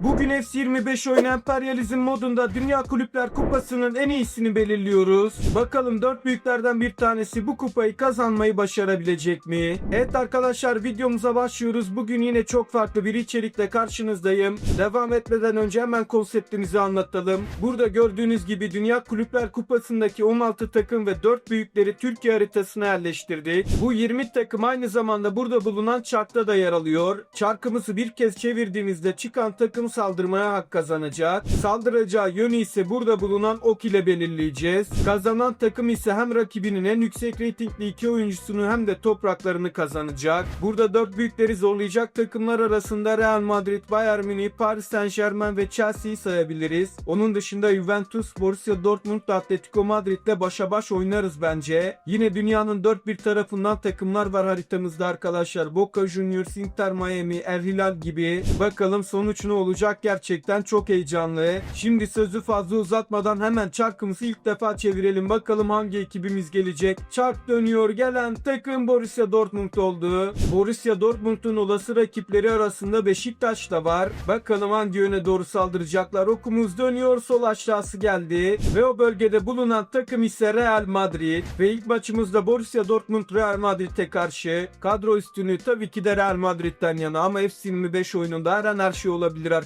Bugün FC25 oyunu Emperyalizm modunda Dünya Kulüpler Kupası'nın en iyisini belirliyoruz. Bakalım dört büyüklerden bir tanesi bu kupayı kazanmayı başarabilecek mi? Evet arkadaşlar videomuza başlıyoruz. Bugün yine çok farklı bir içerikle karşınızdayım. Devam etmeden önce hemen konseptimizi anlatalım. Burada gördüğünüz gibi Dünya Kulüpler Kupası'ndaki 16 takım ve 4 büyükleri Türkiye haritasına yerleştirdik. Bu 20 takım aynı zamanda burada bulunan çarkta da yer alıyor. Çarkımızı bir kez çevirdiğimizde çıkan takım saldırmaya hak kazanacak. Saldıracağı yönü ise burada bulunan ok ile belirleyeceğiz. Kazanan takım ise hem rakibinin en yüksek reytingli iki oyuncusunu hem de topraklarını kazanacak. Burada dört büyükleri zorlayacak takımlar arasında Real Madrid, Bayern Münih, Paris Saint Germain ve Chelsea'yi sayabiliriz. Onun dışında Juventus, Borussia Dortmund ve Atletico Madrid'le başa baş oynarız bence. Yine dünyanın dört bir tarafından takımlar var haritamızda arkadaşlar. Boca Juniors, Inter Miami, El Hilal gibi. Bakalım sonuç ne olacak gerçekten çok heyecanlı. Şimdi sözü fazla uzatmadan hemen çarkımızı ilk defa çevirelim. Bakalım hangi ekibimiz gelecek. Çark dönüyor gelen takım Borussia Dortmund oldu. Borussia Dortmund'un olası rakipleri arasında Beşiktaş da var. Bakalım hangi yöne doğru saldıracaklar. Okumuz dönüyor sol aşağısı geldi. Ve o bölgede bulunan takım ise Real Madrid. Ve ilk maçımızda Borussia Dortmund Real Madrid'e karşı. Kadro üstünü tabii ki de Real Madrid'den yana ama FC25 oyununda her an her şey olabilir arkadaşlar.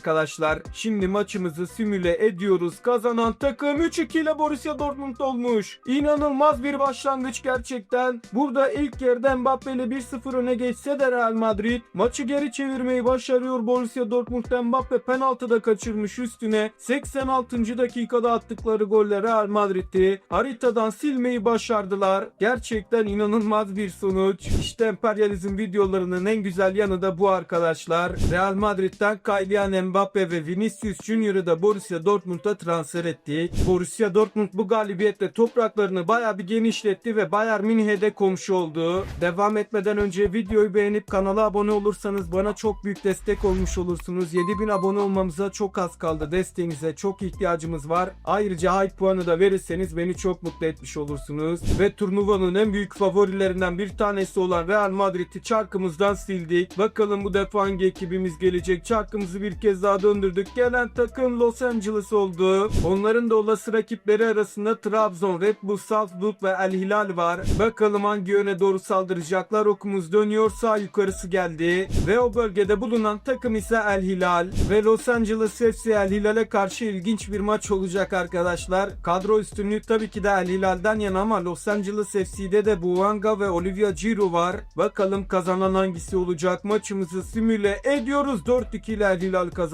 Şimdi maçımızı simüle ediyoruz. Kazanan takım 3-2 ile Borussia Dortmund olmuş. İnanılmaz bir başlangıç gerçekten. Burada ilk yerden Mbappe ile 1-0 öne geçse de Real Madrid maçı geri çevirmeyi başarıyor. Borussia Dortmund'dan Mbappe penaltıda kaçırmış üstüne. 86. dakikada attıkları golle Real Madrid'i haritadan silmeyi başardılar. Gerçekten inanılmaz bir sonuç. İşte emperyalizm videolarının en güzel yanı da bu arkadaşlar. Real Madrid'den Kylian Mbappe ve Vinicius Junior'ı da Borussia Dortmund'a transfer ettik. Borussia Dortmund bu galibiyetle topraklarını bayağı bir genişletti ve Bayern Münih'e de komşu oldu. Devam etmeden önce videoyu beğenip kanala abone olursanız bana çok büyük destek olmuş olursunuz. 7000 abone olmamıza çok az kaldı. Desteğinize çok ihtiyacımız var. Ayrıca hype puanı da verirseniz beni çok mutlu etmiş olursunuz. Ve turnuvanın en büyük favorilerinden bir tanesi olan Real Madrid'i çarkımızdan sildik. Bakalım bu defa hangi ekibimiz gelecek. Çarkımızı bir kez daha döndürdük. Gelen takım Los Angeles oldu. Onların da olası rakipleri arasında Trabzon, Red Bull Salzburg ve El Hilal var. Bakalım hangi yöne doğru saldıracaklar. Okumuz dönüyor. Sağ yukarısı geldi. Ve o bölgede bulunan takım ise El Hilal. Ve Los Angeles FC El Hilal'e karşı ilginç bir maç olacak arkadaşlar. Kadro üstünlüğü tabii ki de El Hilal'den yana ama Los Angeles FC'de de Buanga ve Olivia Giroud var. Bakalım kazanan hangisi olacak. Maçımızı simüle ediyoruz. 4-2 ile El Hilal kazandı.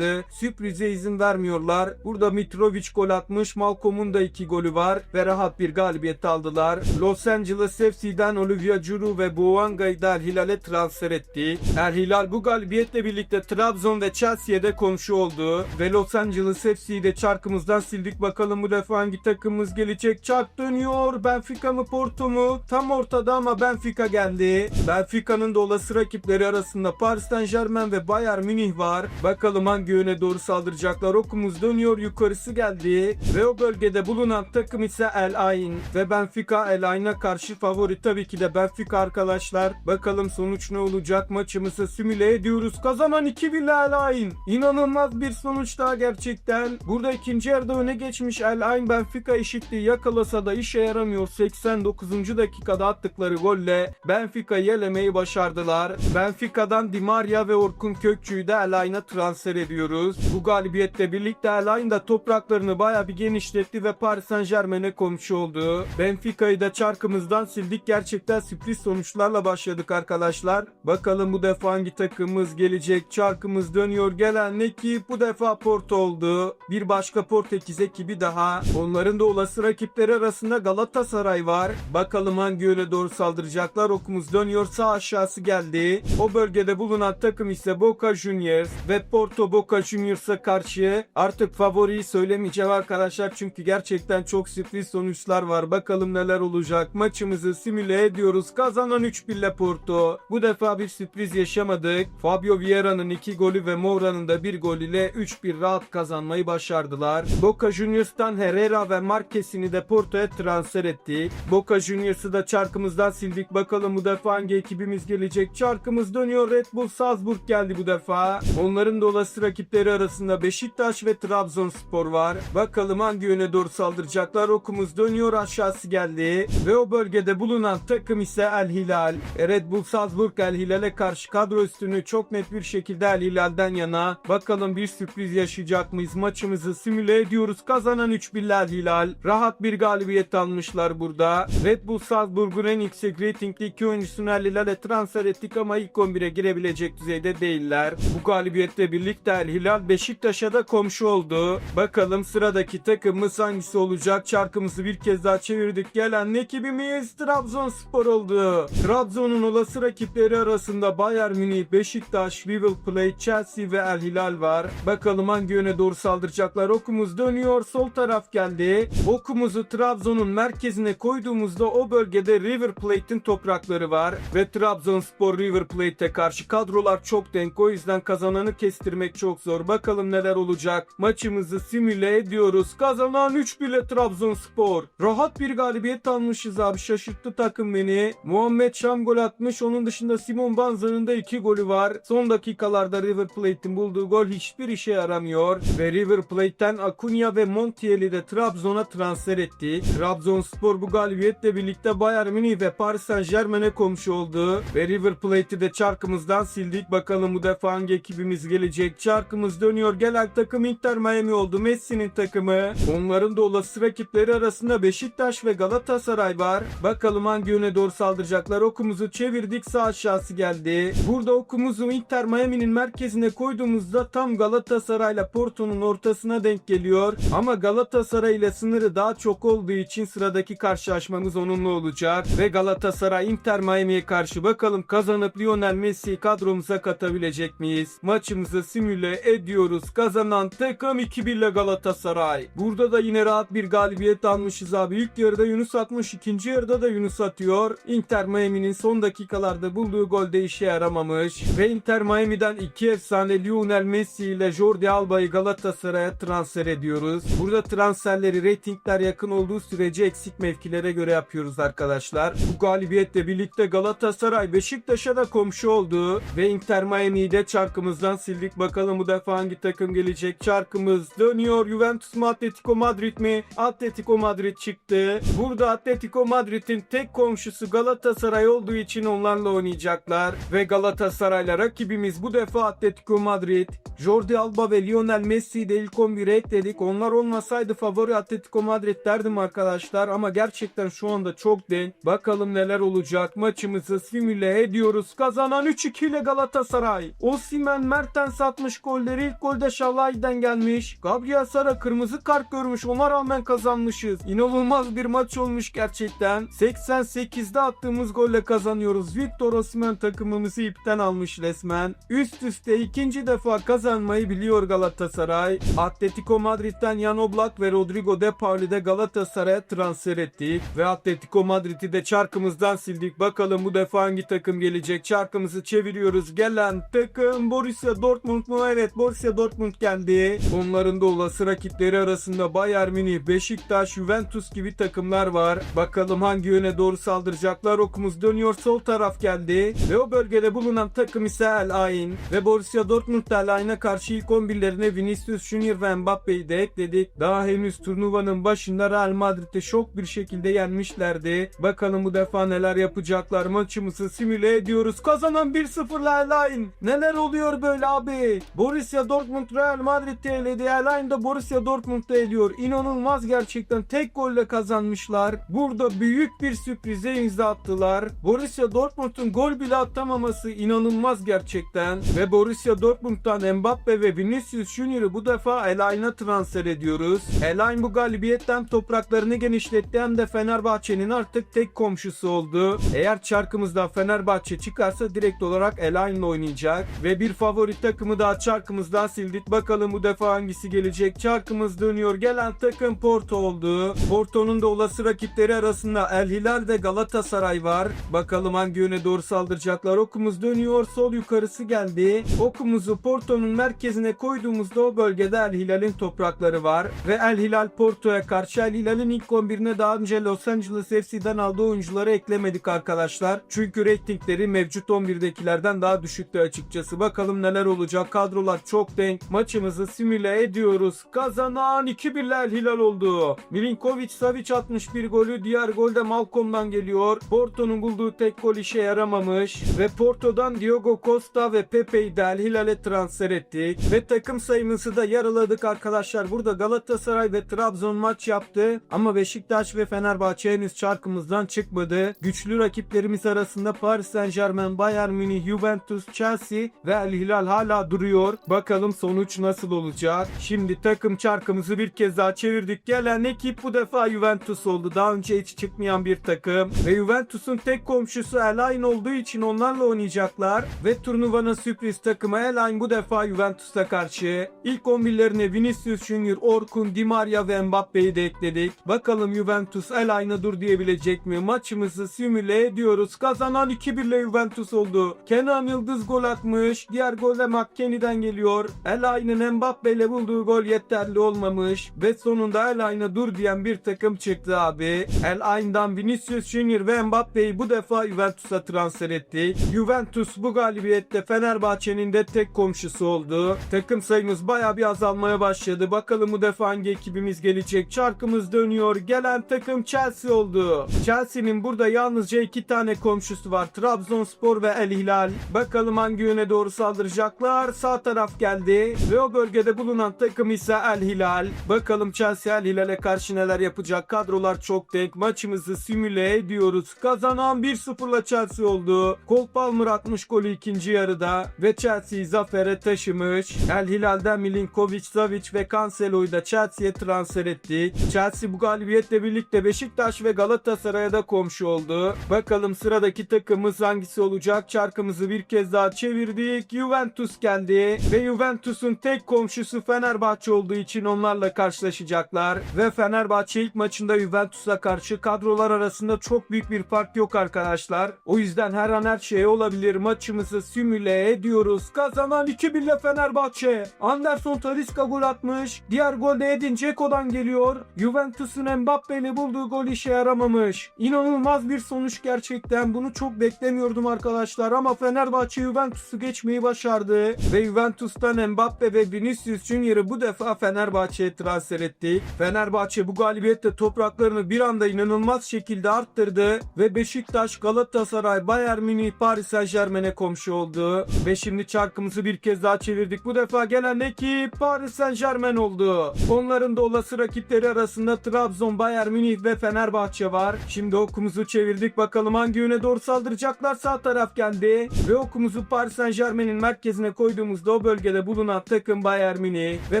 Sürprize izin vermiyorlar. Burada Mitrovic gol atmış. Malcolm'un da 2 golü var. Ve rahat bir galibiyet aldılar. Los Angeles FC'den Olivia Giroud ve Buanga'yı da Hilal'e transfer etti. El Hilal bu galibiyetle birlikte Trabzon ve Chelsea'ye de komşu oldu. Ve Los Angeles FC'yi de çarkımızdan sildik. Bakalım bu defa hangi takımımız gelecek. Çark dönüyor. Benfica mı Porto mu? Tam ortada ama Benfica geldi. Benfica'nın da olası rakipleri arasında Paris Saint Germain ve Bayern Münih var. Bakalım hangi yöne doğru saldıracaklar. Okumuz dönüyor. Yukarısı geldi. Ve o bölgede bulunan takım ise El Ain. Ve Benfica El Ain'a karşı favori tabii ki de Benfica arkadaşlar. Bakalım sonuç ne olacak? Maçımızı simüle ediyoruz. Kazanan 2-1 El Ain. İnanılmaz bir sonuç daha gerçekten. Burada ikinci yarıda öne geçmiş El Ain Benfica eşitliği yakalasa da işe yaramıyor. 89. dakikada attıkları golle Benfica'yı elemeyi başardılar. Benfica'dan Di Maria ve Orkun Kökçü'yü de El Ain'a transfer ediyoruz. Bu galibiyetle birlikte El Ain da topraklarını baya bir genişletti ve Paris Saint Germain'e komşu oldu. Benfica'yı da çarkımızdan sildik. Gerçekten sürpriz sonuçlarla başladık arkadaşlar. Bakalım bu defa hangi takımımız gelecek? Çarkımız dönüyor. Gelen ekip bu defa Porto oldu. Bir başka Portekiz ekibi daha. Onların da olası rakipleri arasında Galatasaray var. Bakalım hangi yöne doğru saldıracaklar. Okumuz dönüyor. Sağ aşağısı geldi. O bölgede bulunan takım ise Boca Juniors ve Porto Boca Juniors'a karşı artık favoriyi söylemeyeceğim arkadaşlar. Çünkü gerçekten çok sürpriz sonuçlar var. Bakalım neler olacak. Maçımızı simüle ediyoruz. Kazanan 3-1 ile Porto. Bu defa bir sürpriz yaşamadık. Fabio Vieira'nın 2 golü ve Moura'nın da 1 gol ile 3-1 rahat kazanmayı başardılar. Boca Juniors'tan Herrera ve Marquez'ini de Porto'ya transfer ettik. Boca Juniors'ı da çarkımızdan sildik. Bakalım bu defa hangi ekibimiz gelecek. Çarkımız dönüyor. Red Bull Salzburg geldi bu defa. Onların da olası rakipleri arasında Beşiktaş ve Trabzonspor var. Bakalım hangi yöne doğru saldıracaklar. Okumuz dönüyor aşağısı geldi. Ve o bölgede bulunan takım ise El Hilal. E, Red Bull Salzburg El Hilal'e karşı kadro üstünü çok net bir şekilde El Hilal'den yana. Bakalım bir sürpriz yaşayacak mıyız? Maçımızı simüle ediyoruz. Kazanan 3-1 El Hilal. Rahat bir galibiyet almışlar burada. Red Bull Salzburg'un en yüksek reytingli iki oyuncusunu El Hilal'e transfer ettik ama ilk 11'e girebilecek düzeyde değiller. Bu galibiyetle birlikte El Hilal Beşiktaş'a da komşu oldu. Bakalım sıradaki takımımız hangisi olacak? Çarkımızı bir kez daha çevirdik. Gelen ekibimiz Trabzonspor oldu. Trabzon'un olası rakipleri arasında Bayern Münih, Beşiktaş, River Plate, Chelsea ve El Hilal var. Bakalım hangi yöne doğru saldıracaklar. Okumuz dönüyor. Sol taraf geldi. Okumuzu Trabzon'un merkezine koyduğumuzda o bölgede River Plate'in toprakları var. Ve Trabzonspor River Plate'e karşı kadrolar çok denk. O yüzden kazananı kestirmek çok zor. Bakalım neler olacak. Maçımızı simüle ediyoruz. Kazanan 3 bile Trabzonspor. Rahat bir galibiyet almışız abi. Şaşırttı takım beni. Muhammed Şam gol atmış. Onun dışında Simon Banza'nın da 2 golü var. Son dakikalarda River Plate'in bulduğu gol hiçbir işe yaramıyor. Ve River Plate'ten Acuna ve Montiel'i de Trabzon'a transfer etti. Trabzonspor bu galibiyetle birlikte Bayern Münih ve Paris Saint Germain'e komşu oldu. Ve River Plate'i de çarkımızdan sildik. Bakalım bu defa hangi ekibimiz gelecek. Çarkımız dönüyor. Gelen takım Inter Miami oldu. Messi'nin takımı. Onların da olası rakipleri arasında Beşiktaş ve Galatasaray var. Bakalım hangi yöne doğru saldıracaklar. Okumuzu çevirdik. Sağ aşağısı geldi. Burada okumuzu Inter Miami'nin merkezine koyduğumuzda tam Galatasaray'la Porto'nun ortasına denk geliyor. Ama Galatasaray ile sınırı daha çok olduğu için sıradaki karşılaşmamız onunla olacak. Ve Galatasaray Inter Miami'ye karşı bakalım kazanıp Lionel Messi'yi kadromuza katabilecek miyiz? Maçımızı simüle ediyoruz. Kazanan takım 2-1 ile Galatasaray. Burada da yine rahat bir galibiyet almışız abi. İlk yarıda Yunus atmış, ikinci yarıda da Yunus atıyor. Inter Miami'nin son dakikalarda bulduğu golde işe yaramamış. Ve Inter Miami'den iki efsane Lionel Messi ile Jordi Alba'yı Galatasaray'a transfer ediyoruz. Burada transferleri reytingler yakın olduğu sürece eksik mevkilere göre yapıyoruz arkadaşlar. Bu galibiyetle birlikte Galatasaray Beşiktaş'a da komşu oldu. Ve Inter Miami'yi de çarkımızdan sildik. Bakalım bu defa hangi takım gelecek? Çarkımız dönüyor. Juventus mu Atletico Madrid mi? Atletico Madrid çıktı. Burada Atletico Madrid'in tek komşusu Galatasaray olduğu için onlarla oynayacaklar. Ve Galatasaray'la rakibimiz bu defa Atletico Madrid. Jordi Alba ve Lionel Messi'yi de ilk 11'e ekledik. Onlar olmasaydı favori Atletico Madrid derdim arkadaşlar. Ama gerçekten şu anda çok denk. Bakalım neler olacak. Maçımızı simüle ediyoruz. Kazanan 3-2 ile Galatasaray. Osimhen Mertens golleri. İlk golde Şalay'den gelmiş. Gabriel Sara kırmızı kart görmüş. Ona rağmen kazanmışız. İnanılmaz bir maç olmuş gerçekten. 88'de attığımız golle kazanıyoruz. Victor Osimhen takımımızı ipten almış resmen. Üst üste ikinci defa kazanmayı biliyor Galatasaray. Atletico Madrid'den Jan Oblak ve Rodrigo De Paul'i de Galatasaray'a transfer ettik. Ve Atletico Madrid'i de çarkımızdan sildik. Bakalım bu defa hangi takım gelecek? Çarkımızı çeviriyoruz. Gelen takım Borussia Dortmund mu? Evet Borussia Dortmund geldi. Onların da olası rakipleri arasında Bayern Münih, Beşiktaş, Juventus gibi takımlar var. Bakalım hangi yöne doğru saldıracaklar. Okumuz dönüyor. Sol taraf geldi. Ve o bölgede bulunan takım ise El Ain. Ve Borussia Dortmund El Ain'e karşı ilk 11'lerine Vinicius Junior ve Mbappe'yi de ekledik. Daha henüz turnuvanın başında Real Madrid'de şok bir şekilde yenmişlerdi. Bakalım bu defa neler yapacaklar. Maçımızı simüle ediyoruz. Kazanan 1-0 El Ain. Neler oluyor böyle abi? Borussia Dortmund Real Madrid'i eledi. El Ain de Borussia Dortmund'da eliyor. İnanılmaz gerçekten. Tek golle kazanmışlar. Burada büyük bir sürprize imza attılar. Borussia Dortmund'un gol bile atamaması inanılmaz gerçekten. Ve Borussia Dortmund'dan Mbappe ve Vinicius Junior'ı bu defa El Ain'a transfer ediyoruz. Ain bu galibiyetten topraklarını genişletti hem de Fenerbahçe'nin artık tek komşusu oldu. Eğer çarkımızdan Fenerbahçe çıkarsa direkt olarak El Ain'la oynayacak. Ve bir favori takımı daha çarkımızdan sildik. Bakalım bu defa hangisi gelecek? Çarkımız dönüyor. Gelen takım Porto oldu. Porto'nun da olası rakipleri arasında El Hilal ve Galatasaray var. Bakalım hangi yöne doğru saldıracaklar. Okumuz dönüyor. Sol yukarısı geldi. Okumuzu Porto'nun merkezine koyduğumuzda o bölgede El Hilal'in toprakları var. Ve El Hilal Porto'ya karşı El Hilal'in ilk 11'ine daha önce Los Angeles FC'den aldığı oyuncuları eklemedik arkadaşlar. Çünkü reytingleri mevcut 11'dekilerden daha düşüktü açıkçası. Bakalım neler olacak. Kadrolar çok denk. Maçımızı simüle ediyoruz. Kazanan 2-1'ler Hilal oldu. Milinkovic Savic 61 golü. Diğer gol de Malcolm'dan geliyor. Porto'nun bulduğu tek gol işe yaramamış. Ve Porto'dan Diogo Costa ve Pepe'yi Del Hilal'e transfer ettik. Ve takım sayımızı da yaraladık arkadaşlar. Burada Galatasaray ve Trabzon maç yaptı. Ama Beşiktaş ve Fenerbahçe henüz çarkımızdan çıkmadı. Güçlü rakiplerimiz arasında Paris Saint Germain, Bayern Münih, Juventus, Chelsea ve El Hilal hala duruyor. Bakalım sonuç nasıl olacak. Şimdi takım çarkımızı bir kez daha çevirdik. Gelen ekip bu defa Juventus oldu. Daha önce hiç çıkmayan bir takım. Ve Juventus'un tek komşusu El Ain olduğu için onlarla oynayacaklar. Ve turnuvanın sürpriz takımı El Ain bu defa Juventus'a karşı. İlk 11'lerine Vinicius Junior, Orkun, Di Maria ve Mbappe'yi de ekledik. Bakalım Juventus El Ain'a dur diyebilecek mi? Maçımızı simüle ediyoruz. Kazanan 2-1 ile Juventus oldu. Kenan Yıldız gol atmış. Diğer gol de McKennie'den geliyor. El Ain'in Mbappe ile bulduğu gol yeterli olmamış. Ve sonunda El Ain'a dur diyen bir takım çıktı abi. El Ain'dan Vinicius Junior ve Mbappe'yi bu defa Juventus'a transfer ettik. Juventus bu galibiyette Fenerbahçe'nin de tek komşusu oldu. Takım sayımız baya bir azalmaya başladı. Bakalım bu defa hangi ekibimiz gelecek? Çarkımız dönüyor. Gelen takım Chelsea oldu. Chelsea'nin burada yalnızca iki tane komşusu var. Trabzonspor ve El Hilal. Bakalım hangi yöne doğru saldıracaklar? Sağ taraf geldi. Ve o bölgede bulunan takım ise El Hilal. Bakalım Chelsea El Hilal'e karşı neler yapacak? Kadrolar çok denk. Maçımızı simüle ediyoruz. Kazanan 1-0'la Chelsea oldu. Cole Palmer atmış golü ikinci yarıda. Ve Chelsea'yi zafere taşımış. El Hilal'den Milinkovic, Savic ve Cancelo'yu da Chelsea'ye transfer ettik. Chelsea bu galibiyetle birlikte Beşiktaş ve Galatasaray'a da komşu oldu. Bakalım sıradaki takımımız hangisi olacak? Çarkımızı bir kez daha çevirdik. Juventus geldi. Ve Juventus'un tek komşusu Fenerbahçe olduğu için onlarla karşılaşacaklar. Ve Fenerbahçe ilk maçında Juventus'a karşı kadrolar arasında çok büyük bir fark yok arkadaşlar. O yüzden her an her şey olabilir. Maçımızı simüle ediyoruz. Kazanan 2-1 ile Fenerbahçe. Anderson Talisca gol atmış. Diğer gol de Edin Dzeko'dan geliyor. Juventus'un Mbappe ile bulduğu gol işe yaramamış. İnanılmaz bir sonuç gerçekten. Bunu çok beklemiyordum arkadaşlar ama Fenerbahçe Juventus'u geçmeyi başardı. Ve Juventus'tan Mbappe ve Vinicius Junior'ı bu defa Fenerbahçe'ye transfer etti. Fenerbahçe bu galibiyette topraklarını bir anda inanılmaz şekilde arttırdı ve Beşiktaş, Galatasaray, Bayern Münih, Paris Saint Germain'e komşu oldu. Ve şimdi çarkımızı bir kez daha çevirdik. Bu defa gelen ekip Paris Saint Germain oldu. Onların da olası rakipleri arasında Trabzon, Bayern Münih ve Fenerbahçe var. Şimdi okumuzu çevirdik. Bakalım hangi yöne doğru saldıracaklar. Sağ taraf geldi. Ve okumuzu Paris Saint Germain'in merkezine koyduğumuzda o bölgede bulunan takım Bayern Münih ve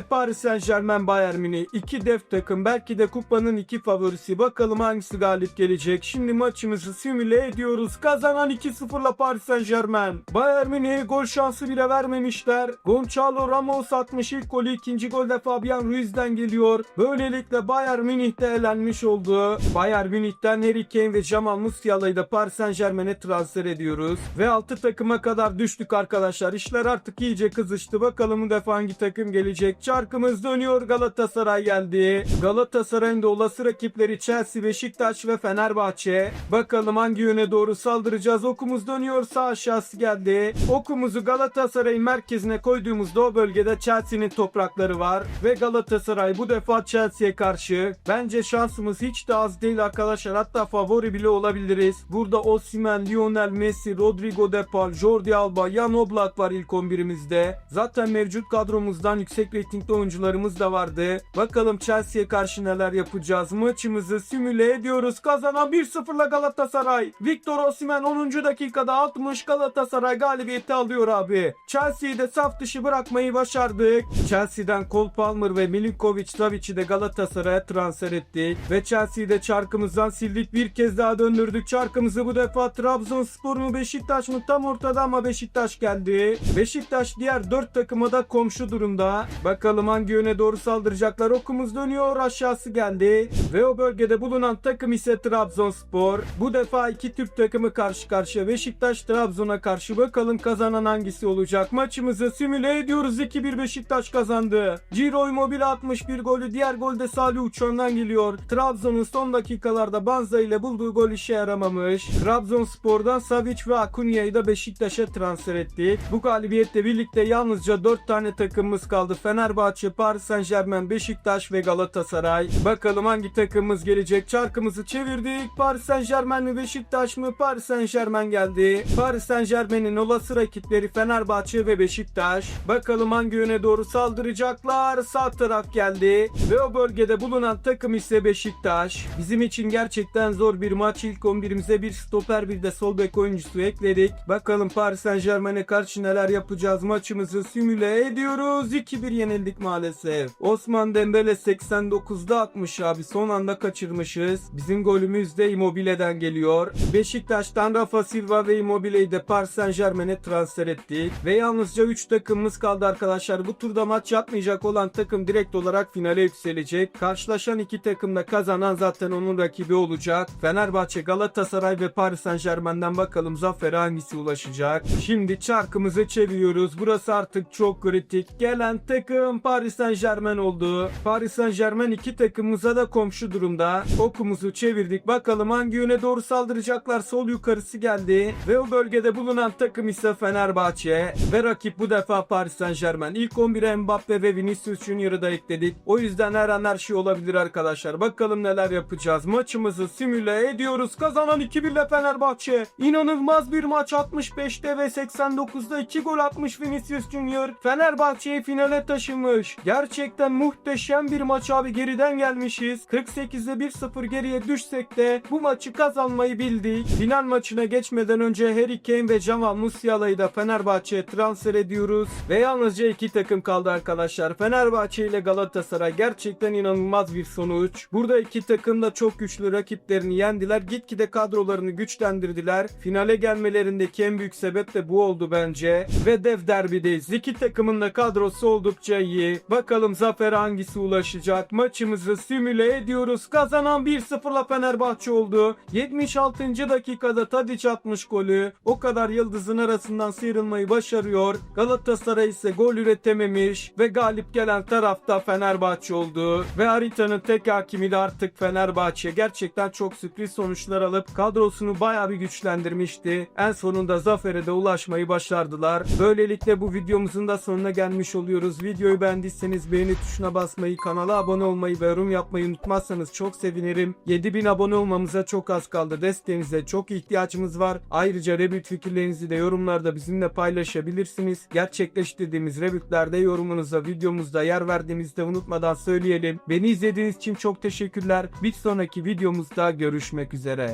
Paris Saint Germain Bayern Münih. iki dev takım. Belki de kupanın iki favorisi. Bakalım hangisi galip gelecek. Şimdi maçımızı simüle ediyoruz. Kazanan 2-0'la Paris Saint Germain. Bayern Münih'e gol şansı bile vermemişler. Gonçalo Ramos atmış ilk golü. ikinci gol de Fabian Ruiz'den geliyor. Böylelikle Bayern Münih de elenmiş oldu. Bayern Münih'ten Harry Kane ve Jamal Musiala'yı da Paris Saint Germain'e transfer ediyoruz. Ve 6 takıma kadar düştük arkadaşlar. İşler artık iyice kızıştı. Bakalım bu defa hangi takım gelecek. Çarkımız dönüyor. Galatasaray geldi. Galatasaray'ın da olası rakipleri Chelsea, Beşiktaş ve Fenerbahçe. Bakalım hangi yöne doğru saldıracağız. Okumuz dönüyor. Sağ aşağısı geldi. Okumuzu Galatasaray'ın merkezine koyduğumuzda o bölgede Chelsea'nin toprakları var. Ve Galatasaray bu defa Chelsea'ye karşı. Bence şansımız hiç de az değil arkadaşlar. Hatta favori bile olabiliriz. Burada Osimhen, Lionel Messi, Rodrigo De Paul, Jordi Alba, Jan Oblak var ilk 11'imizde. Zaten mevcut kadromuzdan yüksek reytingli oyuncularımız da vardı. Bakalım Chelsea'ye karşı neler yapacağız. Maçımızı simüle ediyoruz. Kazanan 1-0'la Galatasaray. Victor Osimhen 10. dakikada 60 Galatasaray galibiyeti alıyor abi. Chelsea'yi de saf dışı bırakmayı başardık. Chelsea'den Cole Palmer ve Milinkovic Savic'i de Galatasaray'a transfer ettik. Ve Chelsea'yi de çarkımızdan sildik. Bir kez daha döndürdük çarkımızı bu defa Trabzonspor mu Beşiktaş mı tam ortada ama Beşiktaş geldi. Beşiktaş diğer 4 takıma da komşu durumda. Bakalım hangi yöne doğru saldıracaklar. Okumuz dönüyor aşağısı geldi. Ve o bölgede bulunan takım ise Trabzonspor. Bu defa iki Türk takımı karşı karşıya. Beşiktaş Trabzon'a karşı bakalım kazanan hangisi olacak. Maçımızı simüle ediyoruz. 2-1 Beşiktaş kazandı. Ciro Immobile 61 golü. Diğer gol de Salih Uçan'dan geliyor. Trabzon'un son dakikalarda Banza ile bulduğu gol işe yaramamış. Trabzonspor'dan Savic ve Akunya'yı da Beşiktaş'a transfer ettik. Bu galibiyetle birlikte ligde yalnızca 4 tane takımımız kaldı. Fenerbahçe, Paris Saint Germain, Beşiktaş ve Galatasaray. Bakalım hangi takımımız gelecek. Çarkımızı çevirdik. Paris Saint Germain mi Beşiktaş mı? Paris Saint Germain geldi. Paris Saint Germain'in olası rakipleri Fenerbahçe ve Beşiktaş. Bakalım hangi yöne doğru saldıracaklar. Sağ taraf geldi. Ve o bölgede bulunan takım ise Beşiktaş. Bizim için gerçekten zor bir maç. İlk 11'imize bir stoper bir de sol bek oyuncusu ekledik. Bakalım Paris Saint Germain'e karşı neler yapacağız. Maçımızı simüle ediyoruz. 2-1 yenildik maalesef. Osman Dembele 89'da atmış abi. Son anda kaçırmışız. Bizim golümüz de Immobile'den geliyor. Beşiktaş'tan Rafa Silva ve Immobile'yi de Paris Saint Germain'e transfer ettik. Ve yalnızca 3 takımımız kaldı arkadaşlar. Bu turda maç yapmayacak olan takım direkt olarak finale yükselecek. Karşılaşan iki takımda kazanan zaten onun rakibi olacak. Fenerbahçe, Galatasaray ve Paris Saint Germain'den bakalım zafere hangisi ulaşacak. Şimdi çarkımızı çeviriyoruz. Burası artık çok kritik. Gelen takım Paris Saint Germain oldu. Paris Saint Germain iki takımımıza da komşu durumda. Okumuzu çevirdik. Bakalım hangi yöne doğru saldıracaklar. Sol yukarısı geldi. Ve o bölgede bulunan takım ise Fenerbahçe. Ve rakip bu defa Paris Saint Germain. İlk 11'e Mbappe ve Vinicius Junior'ı da ekledik. O yüzden her an her şey olabilir arkadaşlar. Bakalım neler yapacağız. Maçımızı simüle ediyoruz. Kazanan 2-1 ile Fenerbahçe. İnanılmaz bir maç 65'te ve 89'da 2 gol atmış Vinicius Junior. Fenerbahçe'yi finale taşımış. Gerçekten muhteşem bir maç abi. Geriden gelmişiz. 48'de 1-0 geriye düşsek de bu maçı kazanmayı bildik. Final maçına geçmeden önce Harry Kane ve Jamal Musiala'yı da Fenerbahçe'ye transfer ediyoruz. Ve yalnızca iki takım kaldı arkadaşlar. Fenerbahçe ile Galatasaray gerçekten inanılmaz bir sonuç. Burada iki takım da çok güçlü rakiplerini yendiler. Gitgide kadrolarını güçlendirdiler. Finale gelmelerindeki en büyük sebep de bu oldu bence. Ve dev derbideyiz. İki takımın da kadrosu oldukça iyi. Bakalım zafer hangisi ulaşacak. Maçımızı simüle ediyoruz. Kazanan 1-0'la Fenerbahçe oldu. 76. dakikada Tadic atmış golü. O kadar yıldızın arasından sıyrılmayı başarıyor. Galatasaray ise gol üretememiş ve galip gelen tarafta Fenerbahçe oldu. Ve haritanın tek hakimi de artık Fenerbahçe. Gerçekten çok sürpriz sonuçlar alıp kadrosunu bayağı bir güçlendirmişti. En sonunda zafere de ulaşmayı başardılar. Böylelikle bu videomuzun da sonuna gelmiş oluyoruz. Videoyu beğendiyseniz beğeni tuşuna basmayı, kanala abone olmayı ve yorum yapmayı unutmazsanız çok sevinirim. 7000 abone olmamıza çok az kaldı. Desteğinize çok ihtiyacımız var. Ayrıca Rebbit fikirlerinizi de yorumlarda bizimle paylaşabilirsiniz. Gerçekleştirdiğimiz Rebbit'lerde yorumunuza videomuzda yer verdiğimizde unutmadan söyleyelim. Beni izlediğiniz için çok teşekkürler. Bir sonraki videomuzda görüşmek üzere.